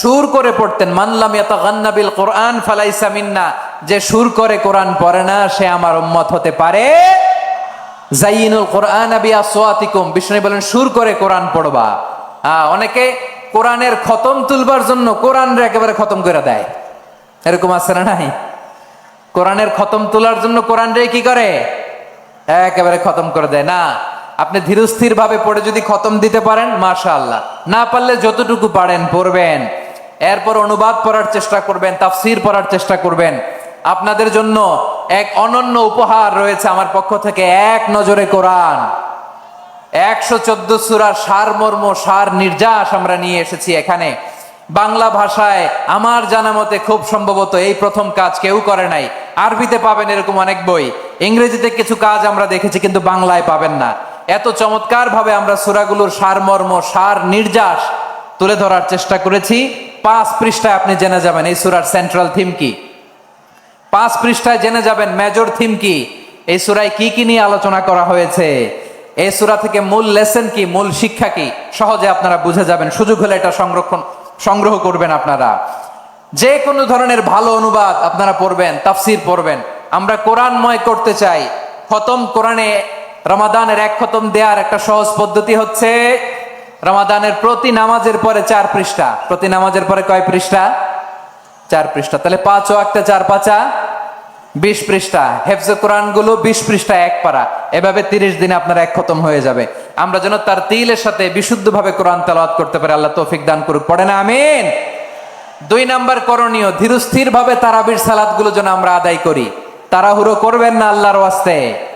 সুর করে পড়তেন মানলাম ইয়াতাগান্নাবিল কোরআন ফালাইসা মিন্না যে সুর করে কোরআন পড়ে না, সে আমার উম্মত হতে পারে। জাইনুল কোরআন আবি আসওয়াতিকুম বিষ্ণু বলেন, সুর করে কোরআন পড়বা। অনেকে কোরআনের খতম তুলবার জন্য কোরআন একেবারে খতম করে দেয়। এরকম আছে না নাই? কোরআনের খতম তোলার জন্য কোরআন কি করে? একেবারে খতম করে দেয়। না আপনি ধীরস্থির ভাবে পড়ে যদি খতম দিতে পারেন মাশা আল্লাহ না পারলে যতটুকু পারেন, পড়বেন। এরপর অনুবাদ পড়ার চেষ্টা করবেন, তাফসির পড়ার চেষ্টা করবেন। আপনাদের জন্য এক অনন্য উপহার রয়েছে আমার পক্ষ থেকে, এক নজরে কোরআন। একশো চোদ্দ সুরার সার মর্ম, সার নির্যাস আমরা নিয়ে এসেছি এখানে। বাংলা ভাষায় আমার জানা মতে খুব সম্ভবত এই প্রথম কাজ কেউ করে নাই। আরবিতে পাবেন এরকম অনেক বই, ইংরেজিতে কিছু কাজ আমরা দেখেছি, কিন্তু বাংলায় পাবেন না। এত চমৎকার ভাবে আমরা সুরাগুলোর সার মর্ম সার নির্যাস তুলে ধরার চেষ্টা করেছি। পাঁচ পৃষ্ঠায় আপনি জেনে যাবেন এই সুরার সেন্ট্রাল থিম কি। পাঁচ পৃষ্ঠায় জেনে যাবেন মেজর থিম কি। এই সুরায় কি কি নিয়ে আলোচনা করা হয়েছে। এই সুরা থেকে মূল লেসন কি, মূল শিক্ষা কি, সহজে আপনারা বুঝে যাবেন। সুযোগ হলে এটা সংরক্ষণ, সংগ্রহ করবেন আপনারা। যে কোনো ধরনের ভালো অনুবাদ আপনারা পড়বেন, তাফসির পড়বেন। আমরা কোরআনময় করতে চাই। খতম কোরআনে রমাদানের এক খতম দেওয়ার একটা সহজ পদ্ধতি হচ্ছে রমাদানের প্রতি নামাজের পরে চার পৃষ্ঠা। প্রতি নামাজের পরে কয় পৃষ্ঠা? চার পৃষ্ঠা। তাহলে পাঁচ একটা চার পাঁচা, বিশ পৃষ্ঠা। হেফজে কোরআনগুলো বিশ পৃষ্ঠা এক পারা। এভাবে তিরিশ দিনে আপনার এক খতম হয়ে যাবে। আমরা যেন তার তিলের সাথে বিশুদ্ধ ভাবে কোরআন তেলাওয়াত করতে পারি। আল্লাহ তৌফিক দান করুক। পড়ে না আমিন। দুই নাম্বার করণীয় ধীরস্থির ভাবে তারাবির সালাদগুলো যেন আমরা আদায় করি। তাড়াহুড়ো করবেন না আল্লাহর ওয়াস্তে।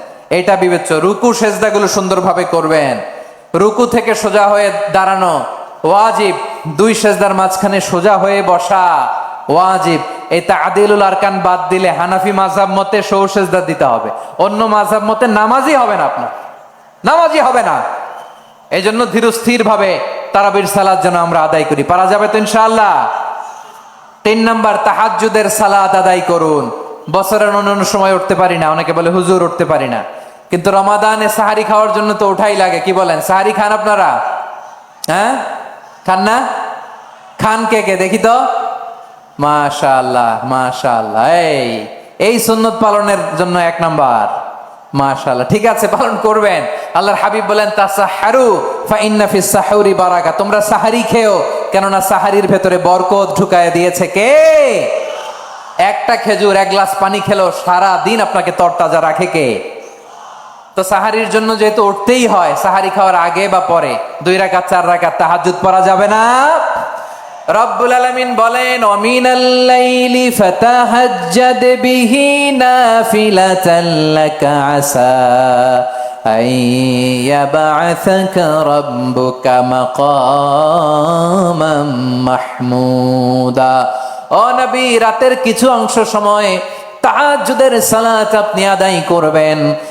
এটা বিবেচ্য। রুকু সেজদাগুলো সুন্দরভাবে করবেন। রুকু থেকে সোজা হয়ে দাঁড়ানো। ওয়াজিব। দুই সেজদার মাঝখানে সোজা হয়ে বসা। ওয়াজিব। এই তাদিলুল আরকান বাদ দিলে হানাফি মাঝাব মতে সৌ সেজদা দিতে হবে। অন্য মাঝাব মতে নামাজই হবে না আপনার। নামাজই হবে না। এই জন্য ধীরস্থির ভাবে তারাবির সালাদ যেন আমরা আদায় করি। পারা যাবে তো ইনশাআল্লাহ। তিন নাম্বার, তাহাজ্জুদের সালাদ আদায় করুন। বছরের অন্যান্য সময় উঠতে পারি না। অনেকে বলে হুজুর উঠতে পারি না। কিন্তু রমাদানে সাহারি খাওয়ার জন্য তো ওঠাই লাগে, কি বলেন? সাহারি খান আপনারা? হ্যাঁ? খান না? খান কে কে? দেখি তো। মাশাআল্লাহ মাশাআল্লাহ। এই এই সুন্নত পালনের জন্য এক নাম্বার। মাশাআল্লাহ, ঠিক আছে, পালন করবেন। আল্লাহর হাবিব বলেন, তাসাহারু ফা ইন্না ফিস সাহুরি বারাকা। তোমরা সাহারি খেও, কেননা সাহারির ভেতরে বরকত ঢুকায় দিয়েছে কে? একটা খেজুর, এক গ্লাস পানি খেলো সারা দিন আপনাকে তরতাজা রাখে কে? তো সাহারির জন্য যেহেতু উঠতেই হয়, সাহারি খাওয়ার আগে বা পরে, দুই রাকাত, চার রাখা তাহাজুদ পরা যাবে না। রব্বুল আলামিন বলেন, অমিনাল লাইলি ফাতাহাজ্জাদ বিহি নাফিলাতাল লাকা আসা আইয়াবা'থাকা রাব্বুকা মাকামাম মাহমুদা। ও নবী, রাতের কিছু অংশ সময় তাহাজ্জুদের সালাত আপনি আদায় করবেন।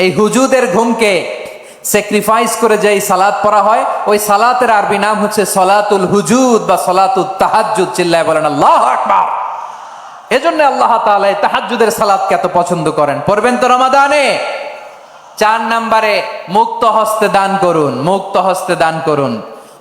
এই হুজুদের ঘুমকে স্যাক্রিফাইস করে যে সালাদ পড়া হয়, ওই সালাতের আরবি নাম হচ্ছে সলাতুল হুজুদ বা সলাতুল তাহাজুদ চিল্লায় বলেন, আল্লাহ আকবার! এজন্য আল্লাহ তাআলা তাহাজুদের সালাদকে এত পছন্দ করেন। পড়বেন তো রমাদানে? চার নম্বরে, মুক্ত হস্তে দান করুন, মুক্ত হস্তে দান করুন।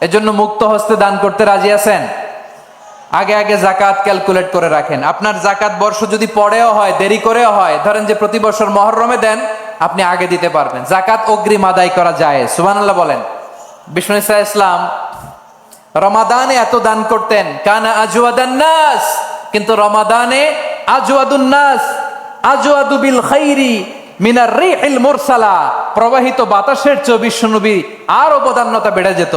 এজন্য মুক্ত হস্তে দান করতে রাজি আছেন? আগে আগে জাকাত ক্যালকুলেট করে রাখেন। আপনার জাকাত বর্ষ যদি পরেও হয়, দেরি করেও হয়, ধরেন যে প্রতি বছর মহরমে দেন, আপনি আগে দিতে পারবেন। জাকাত অগ্রিম আদায় করা যায়। সুবহানাল্লাহ বলেন। বিষ্ণু ইসা ইসলাম, রমাদানে এত দান করতেন, কানা আজওয়াদান নাস, কিন্তু রমাদানে আজওয়াদুন নাস, আজওয়াদু বিল খাইরি মিনার রিহিল মুরসালা, প্রবাহিত বাতাসের চেয়ে বিশ্বনবী আর অবদান্যতা বেড়ে যেত।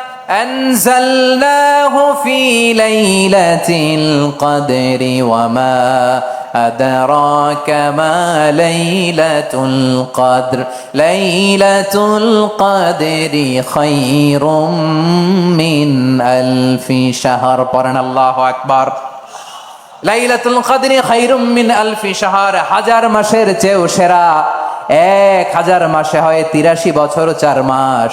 أنزلناه في ليلة القدر وما أدراك ما ليلة القدر ليلة القدر خير من ألف شهر قرن الله أكبر লাইলাতুল কদরি খায়রুম মিন আলফি শাহর হাজার মাসের চেয়েও সেরা এক হাজার মাসে হয় তিরাশি বছর চার মাস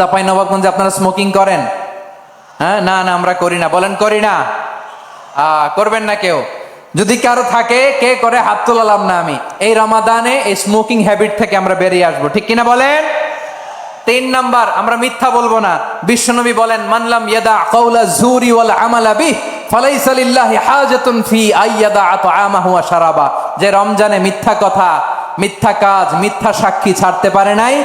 চাপাই নবাবগঞ্জে আপনারা স্মোকিং করেন? হ্যাঁ? না না, আমরা করি না। বলেন, করি না। করবেন না কেউ। যদি কারও থাকে, কে করে হাত তোলালাম না আমি। এই রমাদানে এই স্মোকিং হ্যাবিট থেকে আমরা বেরিয়ে আসব। ঠিক কিনা বলেন? তিন নাম্বার, আমরা মিথ্যা বলব না। বিশ্বনবী বলেন মানলাম ইয়াদা কাউলা জুরি ওয়াল আমালা বিহ, ফালাইসা লিল্লাহি হাজাতুন ফি আইয়াদা আতআমাহু ওয়া শারাবা। যে রমজানে মিথ্যা কথা, মিথ্যা কাজ, মিথ্যা সাক্ষী ছাড়তে পারে নাই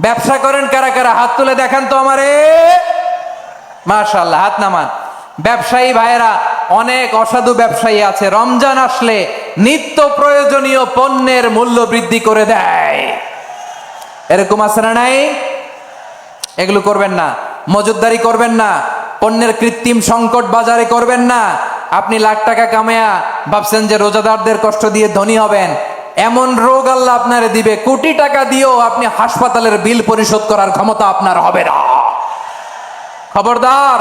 ব্যবসা করেন কারা কারা? হাত তুলে দেখান তো আমারে। মাশাআল্লাহ, হাত নামান। ব্যবসায়ী ভাইয়েরা, অনেক অসাধু ব্যবসায়ী আছে। রমজান আসলে নিত্য প্রয়োজনীয় পণ্যের মূল্য বৃদ্ধি করে দেয়। এরকম আছে না নাই? এগুলো করবেন না। মজুদদারি করবেন না। পণ্যের কৃত্রিম সংকট বাজারে করবেন না। আপনি লাখ টাকা কামায়া ভাবছেন যে রোজাদারদের কষ্ট দিয়ে ধনী হবেন। এমন রোগ আল্লাহ আপনারে দিবে, কোটি টাকা দিয়েও আপনি হাসপাতালের বিল পরিশোধ করার ক্ষমতা আপনার হবে না। খবরদার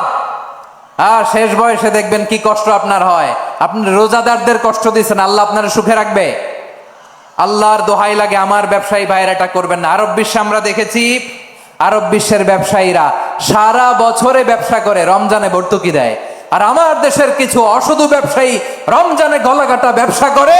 আর শেষ বয়সে দেখবেন কি কষ্ট আপনার হয়। আপনি রোজাদারদের কষ্ট দিচ্ছেন আল্লাহ আপনার সুখে রাখবে। আল্লাহর দোহাই লাগে, আমার ব্যবসায়ী ভাইয়েরা এটা করবেন না। আরব বিশ্বে আমরা দেখেছি, আরব বিশ্বের ব্যবসায়ীরা সারা বছরে ব্যবসা করে, রমজানে ভর্তুকি দেয়। আর আমার দেশের কিছু অসাধু ব্যবসায়ী রমজানে গলাকাটা ব্যবসা করে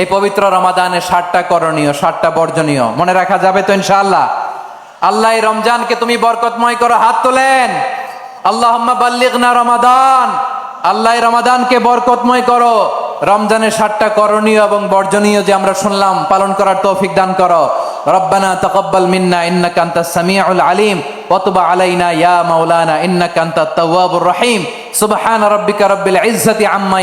এই পবিত্র রমাদানে ষাটটা করণীয় ষাটটা বর্জনীয়। মনে রাখা যাবে তো ইনশাআল্লাহ? আল্লাহ এই রমজানকে তুমি বরকতময় করো, হাত তোলেন। আল্লাহ বাল্লিগনা রমাদান। আল্লাহ রমাদানকে বরকতময় করো। রমজানের ষাটটা করণীয় এবং বর্জনীয় যে আমরা শুনলাম, পালন করার তৌফিক দান করো। রব্বানা তকব্বাল মিন্না, ইন্নাকা আনতাস সামিউল আলিম। ওয়াতুব আলাইনা ইয়া মাওলানা, ইন্নাকা আনতাত তাওয়াবুর রহিম। সুবহান রাব্বিকা রাব্বিল ইজ্জাতি আম্মা